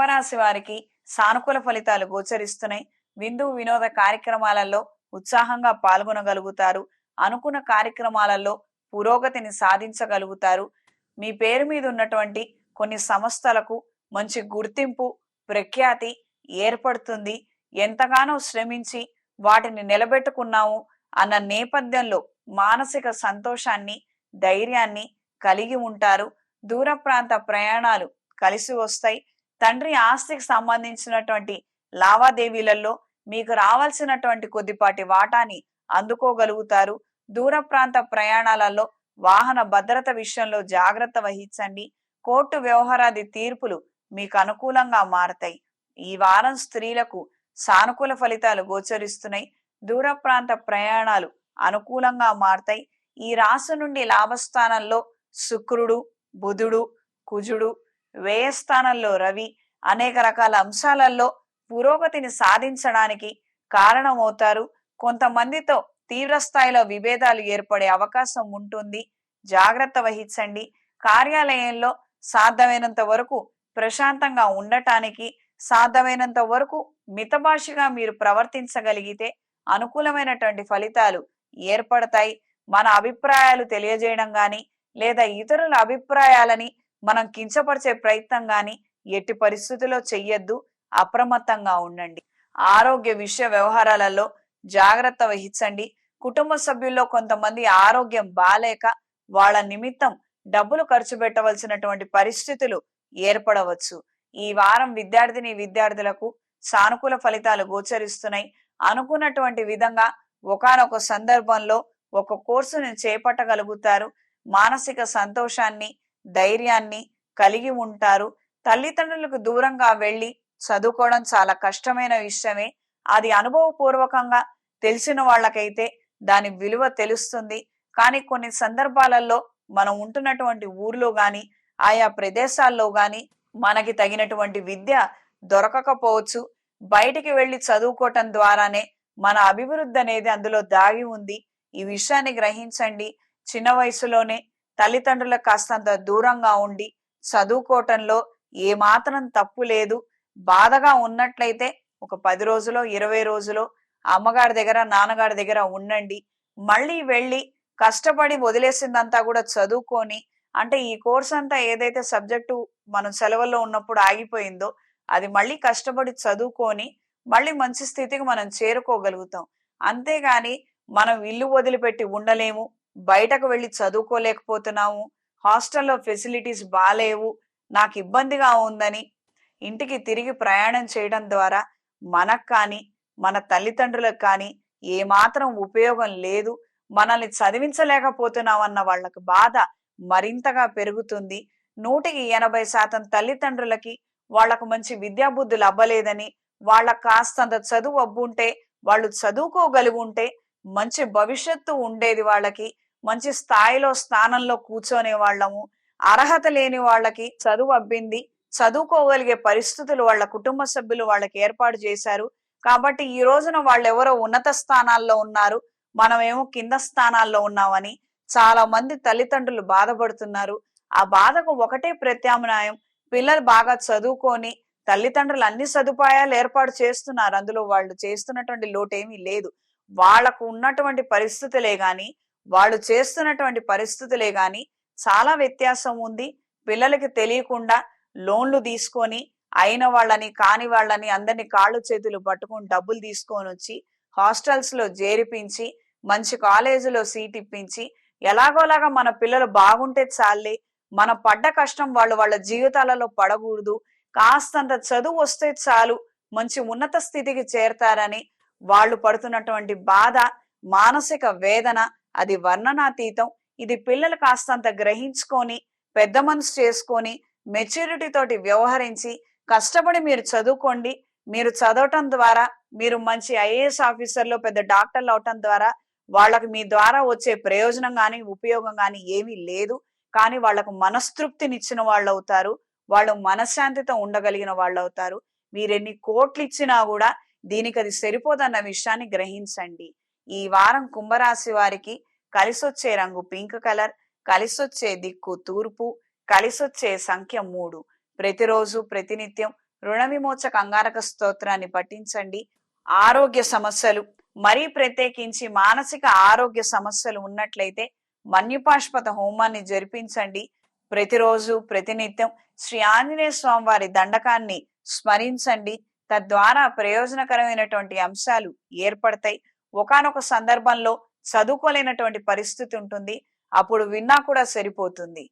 కుంభరాశి వారికి సానుకూల ఫలితాలు గోచరిస్తున్నాయి. విందు వినోద కార్యక్రమాలలో ఉత్సాహంగా పాల్గొనగలుగుతారు. అనుకున్న కార్యక్రమాలలో పురోగతిని సాధించగలుగుతారు. మీ పేరు మీద ఉన్నటువంటి కొన్ని సంస్థలకు మంచి గుర్తింపు ప్రఖ్యాతి ఏర్పడుతుంది. ఎంతగానో శ్రమించి వాటిని నిలబెట్టుకున్నాము అన్న నేపథ్యంలో మానసిక సంతోషాన్ని ధైర్యాన్ని కలిగి ఉంటారు. దూర ప్రాంత ప్రయాణాలు కలిసి వస్తాయి. తండ్రి ఆస్తికి సంబంధించినటువంటి లావాదేవీలలో మీకు రావాల్సినటువంటి కొద్దిపాటి వాటాని అందుకోగలుగుతారు. దూర ప్రాంత ప్రయాణాలలో వాహన భద్రత విషయంలో జాగ్రత్త వహించండి. కోర్టు వ్యవహారాది తీర్పులు మీకు అనుకూలంగా మారతాయి. ఈ వారం స్త్రీలకు సానుకూల ఫలితాలు గోచరిస్తున్నాయి. దూర ప్రాంత ప్రయాణాలు అనుకూలంగా మారతాయి. ఈ రాశి నుండి లాభస్థానంలో శుక్రుడు బుధుడు కుజుడు వ్యయస్థానంలో రవి అనేక రకాల అంశాలలో పురోగతిని సాధించడానికి కారణమవుతారు. కొంతమందితో తీవ్ర స్థాయిలో విభేదాలు ఏర్పడే అవకాశం ఉంటుంది. జాగ్రత్త వహించండి. కార్యాలయంలో సాధ్యమైనంత వరకు ప్రశాంతంగా ఉండటానికి సాధ్యమైనంత వరకు మితభాషగా మీరు ప్రవర్తించగలిగితే అనుకూలమైనటువంటి ఫలితాలు ఏర్పడతాయి. మన అభిప్రాయాలు తెలియజేయడం గాని లేదా ఇతరుల అభిప్రాయాలని మనం కించపరిచే ప్రయత్నం గాని ఎట్టి పరిస్థితుల్లో చెయ్యొద్దు. అప్రమత్తంగా ఉండండి. ఆరోగ్య విషయ వ్యవహారాలలో జాగ్రత్త వహించండి. కుటుంబ సభ్యుల్లో కొంతమంది ఆరోగ్యం బాలేక వాళ్ళ నిమిత్తం డబ్బులు ఖర్చు పెట్టవలసినటువంటి పరిస్థితులు ఏర్పడవచ్చు. ఈ వారం విద్యార్థిని విద్యార్థులకు సానుకూల ఫలితాలు గోచరిస్తున్నాయి. అనుకున్నటువంటి విధంగా ఒకానొక సందర్భంలో ఒక కోర్సుని చేపట్టగలుగుతారు. మానసిక సంతోషాన్ని ధైర్యాన్ని కలిగి ఉంటారు. తల్లిదండ్రులకు దూరంగా వెళ్ళి చదువుకోవడం చాలా కష్టమైన విషయమే. అది అనుభవపూర్వకంగా తెలిసిన వాళ్ళకైతే దాని విలువ తెలుస్తుంది. కానీ కొన్ని సందర్భాలలో మనం ఉంటున్నటువంటి ఊర్లో గాని ఆయా ప్రదేశాల్లో గాని మనకి తగినటువంటి విద్య దొరకకపోవచ్చు. బయటికి వెళ్ళి చదువుకోవటం ద్వారానే మన అభివృద్ధి అనేది అందులో దాగి ఉంది. ఈ విషయాన్ని గ్రహించండి. చిన్న వయసులోనే తల్లిదండ్రులకు కాస్తంత దూరంగా ఉండి చదువుకోవటంలో ఏమాత్రం తప్పు లేదు. బాధగా ఉన్నట్లయితే ఒక పది రోజులో ఇరవై రోజులో అమ్మగారి దగ్గర నాన్నగారి దగ్గర ఉండండి. మళ్ళీ వెళ్ళి కష్టపడి వదిలేసిందంతా కూడా చదువుకొని అంటే ఈ కోర్స్ అంతా ఏదైతే సబ్జెక్టు మనం సెలవుల్లో ఉన్నప్పుడు ఆగిపోయిందో అది మళ్ళీ కష్టపడి చదువుకొని మళ్ళీ మంచి స్థితికి మనం చేరుకోగలుగుతాం. అంతేగాని మనం ఇల్లు వదిలిపెట్టి ఉండలేము. బయటకు వెళ్ళి చదువుకోలేకపోతున్నాము హాస్టల్లో ఫెసిలిటీస్ బాలేవు నాకు ఇబ్బందిగా ఉందని ఇంటికి తిరిగి ప్రయాణం చేయడం ద్వారా మనకు కానీ మన తల్లిదండ్రులకు కానీ ఏమాత్రం ఉపయోగం లేదు. మనల్ని చదివించలేకపోతున్నామన్న వాళ్ళకు బాధ మరింతగా పెరుగుతుంది. నూటికి ఎనభై శాతం తల్లిదండ్రులకి వాళ్ళకు మంచి విద్యాబుద్ధులు అవ్వలేదని వాళ్ళకు కాస్తంత చదువు అబ్బుంటే వాళ్ళు చదువుకోగలుగుంటే మంచి భవిష్యత్తు ఉండేది వాళ్ళకి మంచి స్థాయిలో స్థానంలో కూర్చొనే వాళ్ళము అర్హత లేని వాళ్ళకి చదువు అబ్బింది చదువుకోగలిగే పరిస్థితులు వాళ్ళ కుటుంబ సభ్యులు వాళ్ళకి ఏర్పాటు చేశారు. కాబట్టి ఈ రోజున వాళ్ళు ఎవరో ఉన్నత స్థానాల్లో ఉన్నారు మనమేమో కింద స్థానాల్లో ఉన్నామని చాలా మంది తల్లిదండ్రులు బాధపడుతున్నారు. ఆ బాధకు ఒకటే ప్రత్యామ్నాయం పిల్లలు బాగా చదువుకొని తల్లిదండ్రులు అన్ని సదుపాయాలు ఏర్పాటు చేస్తున్నారు. అందులో వాళ్ళు చేస్తున్నటువంటి లోటేమీ లేదు. వాళ్ళకు ఉన్నటువంటి పరిస్థితులే గాని వాళ్ళు చేస్తున్నటువంటి పరిస్థితులే గాని చాలా వ్యత్యాసం ఉంది. పిల్లలకి తెలియకుండా లోన్లు తీసుకొని అయిన వాళ్ళని కాని వాళ్ళని అందరిని కాళ్ళు చేతులు పట్టుకొని డబ్బులు తీసుకొని వచ్చి హాస్టల్స్లో చేరిపించి మంచి కాలేజీలో సీట్ ఇప్పించి ఎలాగోలాగా మన పిల్లలు బాగుంటే చాలే మన పడ్డ కష్టం వాళ్ళు వాళ్ళ జీవితాలలో పడకూడదు కాస్తంత చదువు వస్తే చాలు మంచి ఉన్నత స్థితికి చేరతారని వాళ్ళు పడుతున్నటువంటి బాధ మానసిక వేదన అది వర్ణనాతీతం. ఇది పిల్లలు కాస్తంత గ్రహించుకొని పెద్ద మనసు చేసుకొని మెచ్యూరిటీ తోటి వ్యవహరించి కష్టపడి మీరు చదువుకోండి. మీరు చదవటం ద్వారా మీరు మంచి ఐఏఎస్ ఆఫీసర్లో పెద్ద డాక్టర్లు అవటం ద్వారా వాళ్ళకి మీ ద్వారా వచ్చే ప్రయోజనం కానీ ఉపయోగం కానీ ఏమీ లేదు. కానీ వాళ్ళకు మనస్తృప్తినిచ్చిన వాళ్ళు అవుతారు. వాళ్ళు మనశ్శాంతితో ఉండగలిగిన వాళ్ళు అవుతారు. మీరెన్ని కోట్లు ఇచ్చినా కూడా దీనికి అది సరిపోదన్న విషయాన్ని గ్రహించండి. ఈ వారం కుంభరాశి వారికి కలిసొచ్చే రంగు పింక్ కలర్ కలిసొచ్చే దిక్కు తూర్పు కలిసొచ్చే సంఖ్య మూడు. ప్రతిరోజు ప్రతినిత్యం రుణ విమోచక అంగారక స్తోత్రాన్ని పఠించండి. ఆరోగ్య సమస్యలు మరీ ప్రత్యేకించి మానసిక ఆరోగ్య సమస్యలు ఉన్నట్లయితే మన్యుపాష్పత హోమాన్ని జరిపించండి. ప్రతిరోజు ప్రతినిత్యం శ్రీ ఆంజనేయ స్వామి వారి దండకాన్ని స్మరించండి. తద్వారా ప్రయోజనకరమైనటువంటి అంశాలు ఏర్పడతాయి. ఒకానొక సందర్భంలో చదువుకోలేనటువంటి పరిస్థితి ఉంటుంది. అప్పుడు విన్నా కూడా సరిపోతుంది.